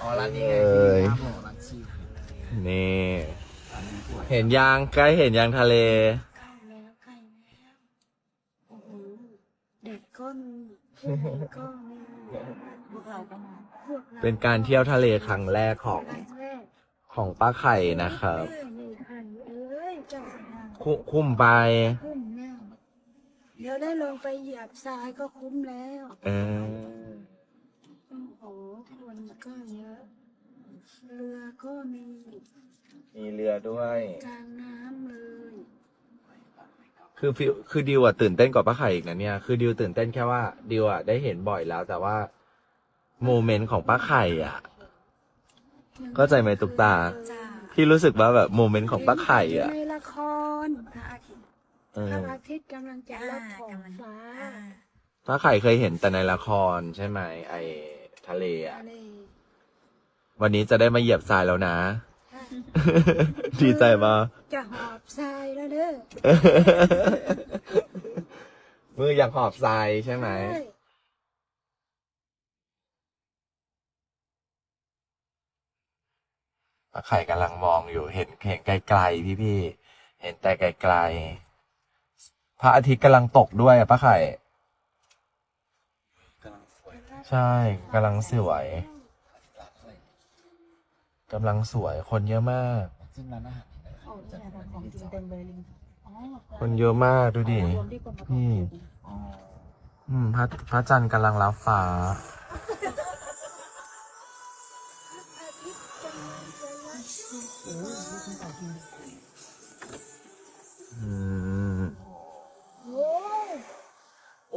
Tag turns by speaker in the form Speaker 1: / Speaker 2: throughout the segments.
Speaker 1: อ๋อร้านนี้ไง
Speaker 2: เอ้ย
Speaker 1: ครับผมร้านชิว
Speaker 2: นี่
Speaker 1: ร้านนี้สวย
Speaker 2: เห็นยางใกล้เห็นยางทะเล
Speaker 3: ใกล้แล้วใกล้แล้วโอ้โหเด็กก็มีผู้ใหญ่ก็มีพวกเราก็มาพวกเรา
Speaker 2: เป็นการเที่ยวทะเลครั้งแรกของ
Speaker 3: ครั้งแรก
Speaker 2: ของป้าไข่นะครับ
Speaker 3: เอ้ยนี่พันเอ้ยเจ้าพนัก
Speaker 2: คุคุ้มไป
Speaker 3: เดี๋ยวได้ลงไปเหยียบทรายก็คุ้มแล้ว
Speaker 2: เออ
Speaker 3: โอ้โหคนก็เยอะ เรือก็มี
Speaker 2: มีเรือด้วย
Speaker 3: กลางน้ำเลย
Speaker 2: คือฟิวคือดิวอะตื่นเต้นกว่าป้าไข่อีกนะเนี่ย คือดิวตื่นเต้นแค่ว่าดิวอะได้เห็นบ่อยแล้ว แต่ว่าโมเมนต์ของป้าไข่อะ เข้าใจไหมตุ๊กตา
Speaker 3: จ้า
Speaker 2: ที่รู้สึกว่าแบบโมเมนต์ของป้าไข่อะ
Speaker 3: ในละครพระอาทิตย์
Speaker 2: เอ
Speaker 3: พ
Speaker 2: อ
Speaker 3: ระอาทิตย์กำลังจะรับขอบฟ้า
Speaker 2: ป้าไข่เคยเห็นแต่ในละครใช่ไหมไอทะเลอะ
Speaker 3: ทะเล
Speaker 2: วันนี้จะได้มาเหยียบทรายแล้วนะ
Speaker 3: ใช่
Speaker 2: ดีใจปะ
Speaker 3: จะหอบทรายแล้วเด้อ
Speaker 2: มืออยากหอบทรายใช่ไหม
Speaker 3: ใช่
Speaker 2: ป้าไข่กำลังมองอยู่เห็นเห็นไกลๆพี่ๆเห็นแต่ไกลๆ พระอาทิตย์กำลังตกด้วยอะป้าไข่
Speaker 1: กำลังสวย
Speaker 2: ใช่กำลังสวย
Speaker 1: ร้านสวย
Speaker 2: กำลังสวยคนเยอะมาก
Speaker 1: ซึ่งร้านอาหาร
Speaker 3: โอ้เนี่ยเราของจริงเต็มเลยลิงอ๋อ
Speaker 2: คนเยอะมากดูดิ
Speaker 3: รวมที่คนมา
Speaker 2: นี่
Speaker 1: อ๋อ
Speaker 2: อืมพระพระจันทร์กำลังรับฟ้า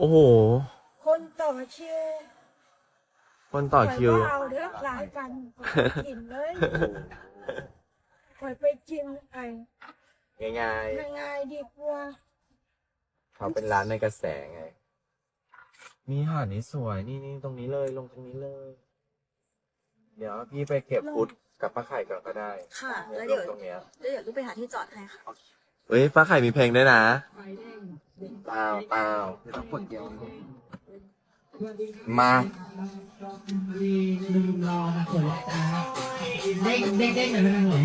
Speaker 3: โอ้
Speaker 2: โห
Speaker 3: คนต่อคิว
Speaker 2: คนต่อคิว
Speaker 3: ปล่ยเอาเด้อหลายกันปล่อยไปกินเลยปล่อยไปกินไอ้
Speaker 2: ง่าย
Speaker 3: ง่ายๆดีกว่า
Speaker 2: ๆเขาเป็นร้านในกระแสไง มีหาดนี้สวย นี่นี่ตรงนี้เลย ลงตรงนี้เลย เดี๋ยวพี่ไปเก็บฟุตกับป้าไข่ก่อนก็ได้
Speaker 4: ค่ะ แล้วเดี๋ยว
Speaker 2: ตรงเนี้ย
Speaker 4: แล้วเดี๋ยวลูกไปหาที่จอดให้ค่ะ
Speaker 2: เฮ้ยป้าไข่มีเพลงด้วยนะ
Speaker 3: ไฟแดง
Speaker 2: เปล่าเปล่า
Speaker 1: เดี๋ยวต้องกดเดียว
Speaker 2: มา
Speaker 5: ลืมรอนะคนแรกนะเด้งเด้งเด้งหน่อยได้ไหม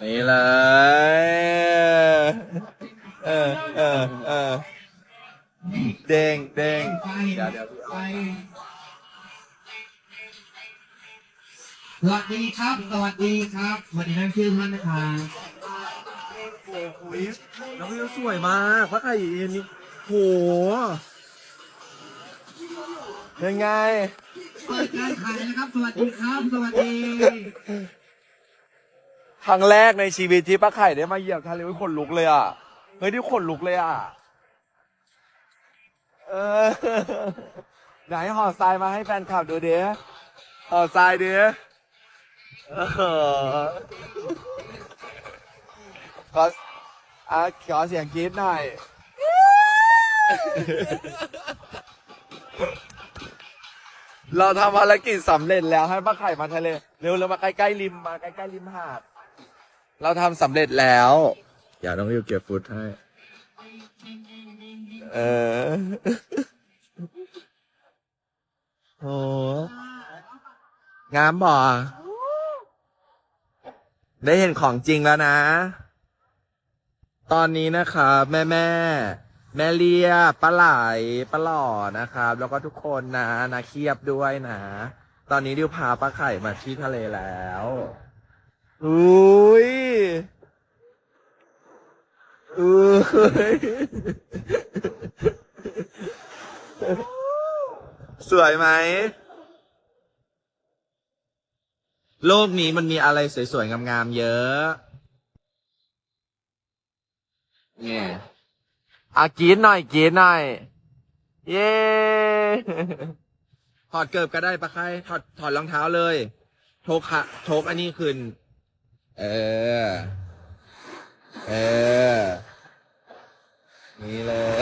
Speaker 2: นี่เลย เออเออเออเด้งเด้ง
Speaker 5: ไป
Speaker 2: เดี๋ยวเดี๋ยว
Speaker 5: ไปสวัสดีครับ สวัสดีครับสวัสดีท่านชื่อท่านนะครับ
Speaker 2: แล้ววิวสวยมากป้าไข่อันนี้โหยังไง
Speaker 5: เปิดการขายนะครับ สวัสดีครับ สวัสดี
Speaker 2: ครั้งแรกในชีวิตที่ป้าไข่ได้มาเหยียบทะเลขนลุกเลยอะ เฮ้ยที่ขนลุกเลยอะ เออ ไหนห่อทรายมาให้แฟนคลับดูเด้ห่อทรายเด้เออ ขออะขอเสียงกรี๊ดหน่อย เราทำภารกิจสำเร็จแล้วให้ป้าไข่มาทะเล เร็วเรามาใกล้ๆริมมาใกล้ๆริมหาด เราทำสำเร็จแล้ว อย่าต้องรีบเก็บฟุตให้ เออ โห งามบ่ได้เห็นของจริงแล้วนะ ตอนนี้นะครับแม่แม่แม่เลียปลาไหลปลาหล่อนะครับ แล้วก็ทุกคนนะนาเคียบด้วยนะ ตอนนี้ดิวพาปลาไข่มาที่ทะเลแล้วอุ้ยอุ้ยสวยไหม โลกนี้มันมีอะไรสวยๆงามๆเยอะ นี่อะกีดหน่อยกีดหน่อย เย้ถอดเกิบก็ได้ปะใครถอดถอดรองเท้าเลยโชกะโชกอันนี้ขึ้นเออ เออ นี่เลย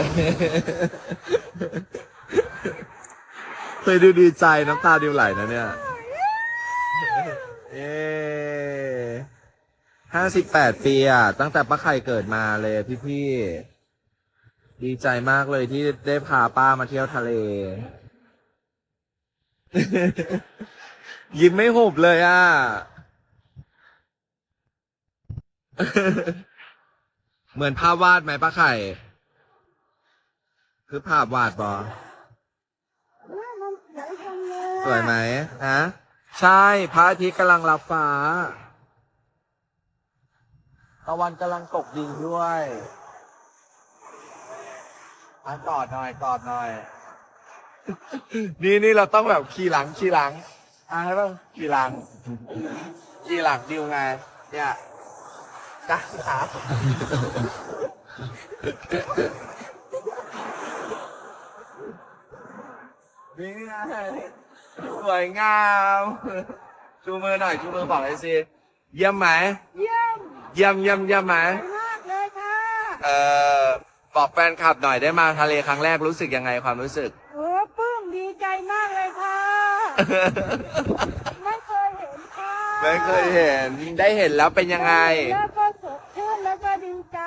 Speaker 2: เคยดูดีใจน้ำตาดิวไหลนะเนี่ย เย้ ห้าสิบแปดปีอะ ตั้งแต่ป้าไข่เกิดมาเลยพี่ดีใจมากเลยที่ได้พาป้ามาเที่ยวทะเล ยิ้มไม่หุบเลยอะ เหมือนภาพวาดไหมป้าไข่ คือภาพวาดบอสวยไหมฮะ ใช่พระอาทิตย์กำลังรับฟ้าะวันกำลังตกดินด้วยอันกอดหน่อยกอดหน่อย นี่นี่เราต้องแบบขี่หลังขี่หลังอะให้ป่ะขี่หลังขี่หลังดิวไงเนี่ยจ้าครับนี่ไงสวยงามชูมือหน่อยชูมือบอกเลยสิเยี่ยมไหม
Speaker 3: เยี่ยม
Speaker 2: เยี่ยมเยี่ยมเยี่ยมไหม
Speaker 3: มากเลยค่ะ
Speaker 2: เอ่อบอกแฟนคลับหน่อยได้มาทะเลครั้งแรกรู้สึกยังไงความรู้สึก
Speaker 3: โอ้ปลื้มดีใจมากเลยค่ะ ไม่เคยเห็นค่ะ
Speaker 2: ไม่เคยเห็นได้เห็นแล้วเป็นยังไง
Speaker 3: แล้วก็สดชื่นแล้วก็ดีใจ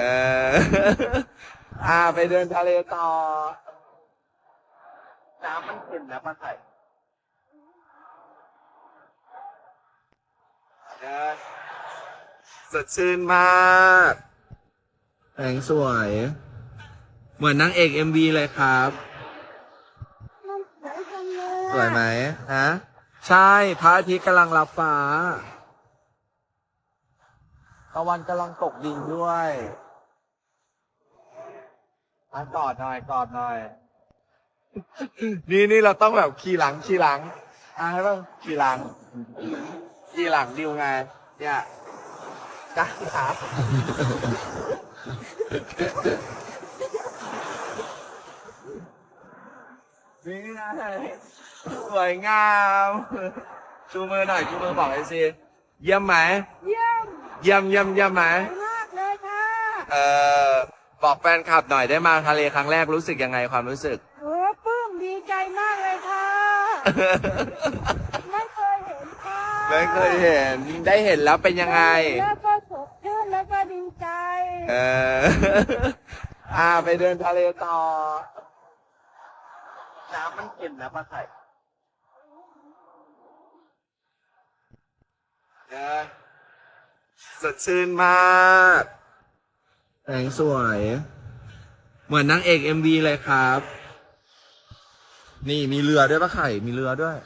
Speaker 2: เออ อ่าไปเดินทะเลต่อ น้ำมันขึ้นแล้วป้าไข่เดิน สดชื่นมากแสงสวย เหมือนนางเอกเอ็มวีเลยครับ
Speaker 3: สวย
Speaker 2: ไหมฮะใช่พระอาทิตย์กำลังรับฟ้าตะวันกำลังตกดินด้วยอันกอดหน่อยกอดหน่อย นี่นี่เราต้องแบบขี่หลังขี่หลังอะให้ป่ะขี่หลังขี่หลังดิวไงเนี่ย จ้าครับ นี่ไงสวยงามชูมือหน่อยชูมือบอกเลยสิเยี่ยมไหม
Speaker 3: เยี่ยม
Speaker 2: เยี่ยมเยี่ยมเยี่ยมไหม
Speaker 3: มากเลยค่ะ
Speaker 2: เอ่อบอกแฟนคลับหน่อยได้มาทะเลครั้งแรกรู้สึกยังไงความรู้สึก
Speaker 3: โอ้ปลื้มดีใจมากเลยค่ะ ไม่เคยเห็นค่ะ
Speaker 2: ไม่เคยเห็นได้เห็นแล้วเป็นยังไง
Speaker 3: แล้วก็
Speaker 2: เออ อ่า ไปเดินทะเลต่อ น้ำมันเข็มแล้วป้าไข่เดินสดชื่นมากแสงสวย เหมือนนางเอกเอ็มวีเลยครับ นี่มีเรือด้วยป้าไข่ มีเรือด้วย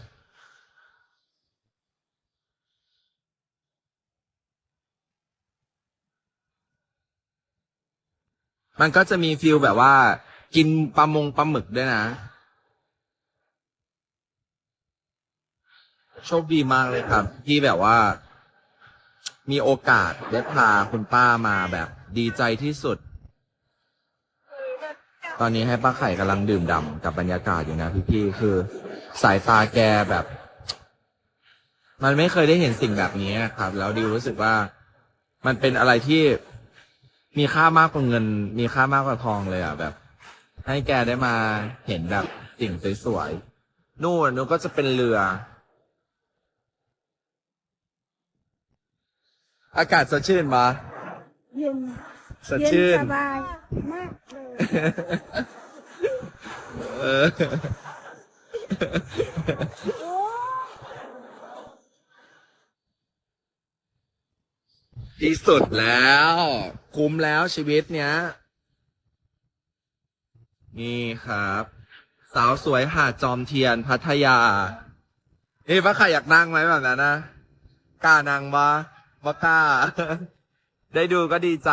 Speaker 2: มันก็จะมีฟิลแบบว่า กินปลามงปลาหมึกด้วยนะ โชคดีมากเลยครับ ที่แบบว่า มีโอกาสได้พาคุณป้ามาแบบดีใจที่สุด ตอนนี้ให้ป้าไข่กำลังดื่มด่ำกับบรรยากาศอยู่นะพี่ๆคือสายตาแกแบบ มันไม่เคยได้เห็นสิ่งแบบนี้ครับ แล้วดิวรู้สึกว่า มันเป็นอะไรที่ มีค่ามากกว่าเงิน มีค่ามากกว่าทองเลยอะแบบ ให้แกได้มาเห็นแบบสิ่งสวยๆนู่นนู่นก็จะเป็นเรือ อากาศสดชื่นมา
Speaker 3: เย็น
Speaker 2: สดชื่น
Speaker 3: เย็สบายมากเลย
Speaker 2: เออ
Speaker 3: โอ้
Speaker 2: ที่สุดแล้ว คุ้มแล้วชีวิตเนี้ย นี่ครับ สาวสวยหาดจอมเทียนพัทยาเฮ้ยว่าใครอยากนั่งไหมแบบนั้นนะกล้านั่งวะบ่กล้า ได้ดูก็ดีใจ